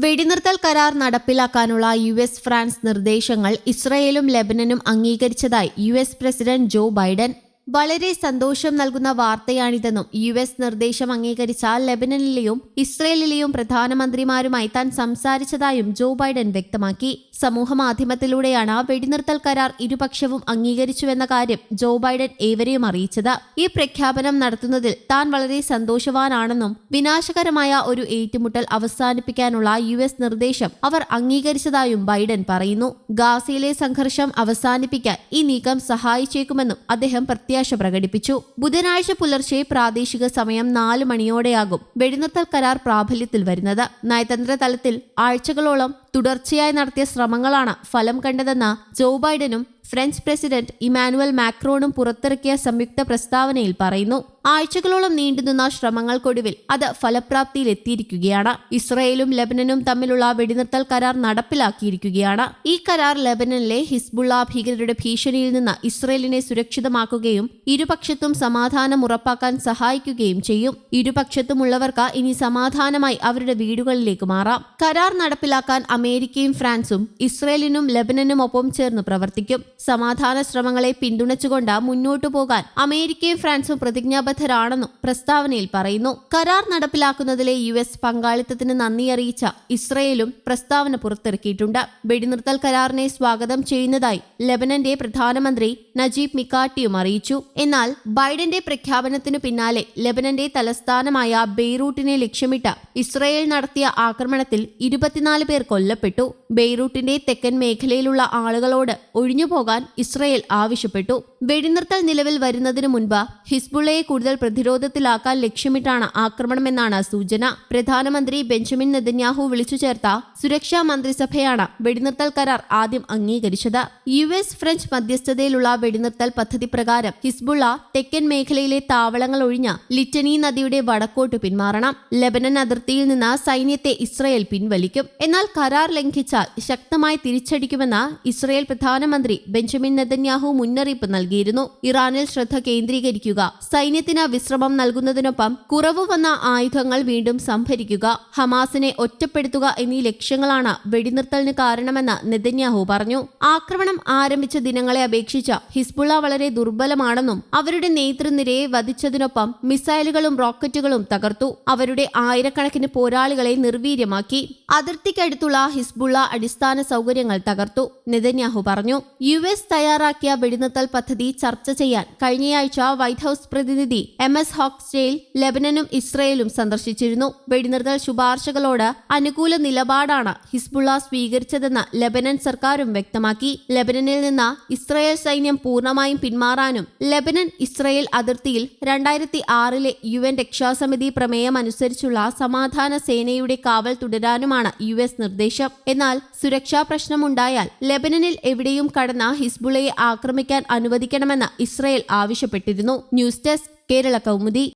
വെടിനിർത്തൽ കരാർ നടപ്പിലാക്കാനുള്ള U S France നിർദ്ദേശങ്ങൾ ഇസ്രയേലും ലെബനനും അംഗീകരിച്ചതായി U S president Joe Biden വളരെ സന്തോഷം നൽകുന്ന വാർത്തയാണിതെന്നും യു എസ് നിർദ്ദേശം അംഗീകരിച്ച ലെബനനിലെയും ഇസ്രയേലിലെയും പ്രധാനമന്ത്രിമാരുമായി താൻ സംസാരിച്ചതായും ജോ ബൈഡൻ വ്യക്തമാക്കി. സമൂഹമാധ്യമത്തിലൂടെയാണ് വെടിനിർത്തൽ കരാർ ഇരുപക്ഷവും അംഗീകരിച്ചുവെന്ന കാര്യം ജോ ബൈഡൻ ഏവരെയും അറിയിച്ചത്. ഈ പ്രഖ്യാപനം നടത്തുന്നതിൽ താൻ വളരെ സന്തോഷവാനാണെന്നും വിനാശകരമായ ഒരു ഏറ്റുമുട്ടൽ അവസാനിപ്പിക്കാനുള്ള യു എസ് നിർദ്ദേശം അവർ അംഗീകരിച്ചതായും ബൈഡൻ പറയുന്നു. ഗാസയിലെ സംഘർഷം അവസാനിപ്പിക്കാൻ ഈ നീക്കം സഹായിച്ചേക്കുമെന്നും അദ്ദേഹം പ്രത്യാശ പ്രകടിപ്പിച്ചു. ബുധനാഴ്ച പുലർച്ചെ പ്രാദേശിക സമയം നാല് മണിയോടെയാകും വെടിനിർത്തൽ കരാർ പ്രാബല്യത്തിൽ വരുന്നത്. നയതന്ത്ര തലത്തിൽ ആഴ്ചകളോളം തുടർച്ചയായി നടത്തിയ ശ്രമങ്ങളാണ് ഫലം കണ്ടതെന്ന് ജോ ബൈഡനും ഫ്രഞ്ച് പ്രസിഡന്റ് ഇമാനുവൽ മാക്രോണും പുറത്തിറക്കിയ സംയുക്ത പ്രസ്താവനയിൽ പറയുന്നു. ആഴ്ചകളോളം നീണ്ടുനിന്ന ശ്രമങ്ങൾക്കൊടുവിൽ അത് ഫലപ്രാപ്തിയിലെത്തിയിരിക്കുകയാണ് ഇസ്രയേലും ലബനനും തമ്മിലുള്ള വെടിനിർത്തൽ കരാർ നടപ്പിലാക്കിയിരിക്കുകയാണ്. ഈ കരാർ ലബനനിലെ ഹിസ്ബുള്ള ഭീകരരുടെ ഭീഷണിയിൽ നിന്ന് ഇസ്രയേലിനെ സുരക്ഷിതമാക്കുകയും ഇരുപക്ഷത്തും സമാധാനം ഉറപ്പാക്കാൻ സഹായിക്കുകയും ചെയ്യും. ഇരുപക്ഷത്തുമുള്ളവർക്ക് ഇനി സമാധാനമായി അവരുടെ വീടുകളിലേക്ക് മാറാം. കരാർ നടപ്പിലാക്കാൻ അമേരിക്കയും ഫ്രാൻസും ഇസ്രയേലിനും ലബനനും ഒപ്പം ചേർന്ന് പ്രവർത്തിക്കും. സമാധാന ശ്രമങ്ങളെ പിന്തുണച്ചുകൊണ്ട് മുന്നോട്ടു പോകാൻ അമേരിക്കയും ഫ്രാൻസും പ്രതിജ്ഞാബദ്ധരാണെന്നും പ്രസ്താവനയിൽ പറയുന്നു. കരാർ നടപ്പിലാക്കുന്നതിലെ യു എസ് പങ്കാളിത്തത്തിന് നന്ദി അറിയിച്ച ഇസ്രയേലും പ്രസ്താവന പുറത്തിറക്കിയിട്ടുണ്ട്. വെടിനിർത്തൽ കരാറിനെ സ്വാഗതം ചെയ്യുന്നതായി ലബനന്റെ പ്രധാനമന്ത്രി നജീബ് മിക്കാട്ടിയും അറിയിച്ചു. എന്നാൽ ബൈഡന്റെ പ്രഖ്യാപനത്തിനു പിന്നാലെ ലബനന്റെ തലസ്ഥാനമായ ബെയ്റൂട്ടിനെ ലക്ഷ്യമിട്ട് ഇസ്രയേൽ നടത്തിയ ആക്രമണത്തിൽ ഇരുപത്തിനാല് പേർ കൊല്ലപ്പെട്ടു. ബെയ്റൂട്ടിന്റെ തെക്കൻ മേഖലയിലുള്ള ആളുകളോട് ഒഴിഞ്ഞു പോകാൻ ഇസ്രയേൽ ആവശ്യപ്പെട്ടു. വെടിനിർത്തൽ നിലവിൽ വരുന്നതിനു മുൻപ് ഹിസ്ബുള്ളയെ കൂടുതൽ പ്രതിരോധത്തിലാക്കാൻ ലക്ഷ്യമിട്ടാണ് ആക്രമണമെന്നാണ് സൂചന. പ്രധാനമന്ത്രി ബെഞ്ചമിൻ നെതന്യാഹു വിളിച്ചു ചേർത്ത സുരക്ഷാ മന്ത്രിസഭയാണ് വെടിനിർത്തൽ കരാർ ആദ്യം അംഗീകരിച്ചത്. യു എസ് ഫ്രഞ്ച് മധ്യസ്ഥതയിലുള്ള വെടിനിർത്തൽ പദ്ധതി പ്രകാരം ഹിസ്ബുള്ള തെക്കൻ മേഖലയിലെ താവളങ്ങൾ ഒഴിഞ്ഞ ലിറ്റനി നദിയുടെ വടക്കോട്ട് പിന്മാറണം. ലബനൻ അതിർത്തിയിൽ നിന്ന് സൈന്യത്തെ ഇസ്രയേൽ പിൻവലിക്കും. എന്നാൽ കരാർ ലംഘിച്ചാൽ ശക്തമായി തിരിച്ചടിക്കുമെന്ന് ഇസ്രയേൽ പ്രധാനമന്ത്രി ബെഞ്ചമിൻ നെതന്യാഹു മുന്നറിയിപ്പ് നൽകിയിരുന്നു. ഇറാനിൽ ശ്രദ്ധ കേന്ദ്രീകരിക്കുക സൈന്യത്തിന് വിശ്രമം നൽകുന്നതിനൊപ്പം കുറവ് വന്ന ആയുധങ്ങൾ വീണ്ടും സംഭരിക്കുക ഹമാസിനെ ഒറ്റപ്പെടുത്തുക എന്നീ ലക്ഷ്യങ്ങളാണ് വെടിനിർത്തലിന് കാരണമെന്ന് നെതന്യാഹു പറഞ്ഞു. ആക്രമണം ആരംഭിച്ച ദിനങ്ങളെ അപേക്ഷിച്ച് ഹിസ്ബുള്ള വളരെ ദുർബലമാണെന്നും അവരുടെ നേതൃനിരയെ വധിച്ചതിനൊപ്പം മിസൈലുകളും റോക്കറ്റുകളും തകർത്തു. അവരുടെ ആയിരക്കണക്കിന് പോരാളികളെ നിർവീര്യമാക്കി. അതിർത്തിക്കടുത്തുള്ള ഹിസ്ബുള്ള അടിസ്ഥാന സൗകര്യങ്ങൾ തകർത്തു. നെതന്യാഹു പറഞ്ഞു യു എസ് തയ്യാറാക്കിയ വെടിനിർത്തൽ പദ്ധതി ചർച്ച ചെയ്യാൻ കഴിഞ്ഞയാഴ്ച വൈറ്റ് ഹൌസ് പ്രതിനിധി എം എസ് ഹോക്സ്റ്റെയിൽ ലെബനനും ഇസ്രയേലും സന്ദർശിച്ചിരുന്നു. വെടിനിർത്തൽ ശുപാർശകളോട് അനുകൂല നിലപാടാണ് ഹിസ്ബുള്ള സ്വീകരിച്ചതെന്ന് ലെബനൻ സർക്കാരും വ്യക്തമാക്കി. ലെബനനിൽ നിന്ന് ഇസ്രയേൽ സൈന്യം പൂർണമായും പിന്മാറാനും ലെബനൻ ഇസ്രയേൽ അതിർത്തിയിൽ രണ്ടായിരത്തി ആറിലെ യു എൻ രക്ഷാസമിതി പ്രമേയം അനുസരിച്ചുള്ള സമാധാന സേനയുടെ കാവൽ തുടരാനുമാണ് യു എസ് നിർദ്ദേശം. എന്നാൽ സുരക്ഷാ പ്രശ്നമുണ്ടായാൽ ലെബനനിൽ എവിടെയും കടന്ന ഹിസ്ബുളയെ ആക്രമിക്കാൻ അനുവദിക്കണമെന്ന് ഇസ്രയേൽ ആവശ്യപ്പെട്ടിരുന്നു. News desk Kerala Kaumudi.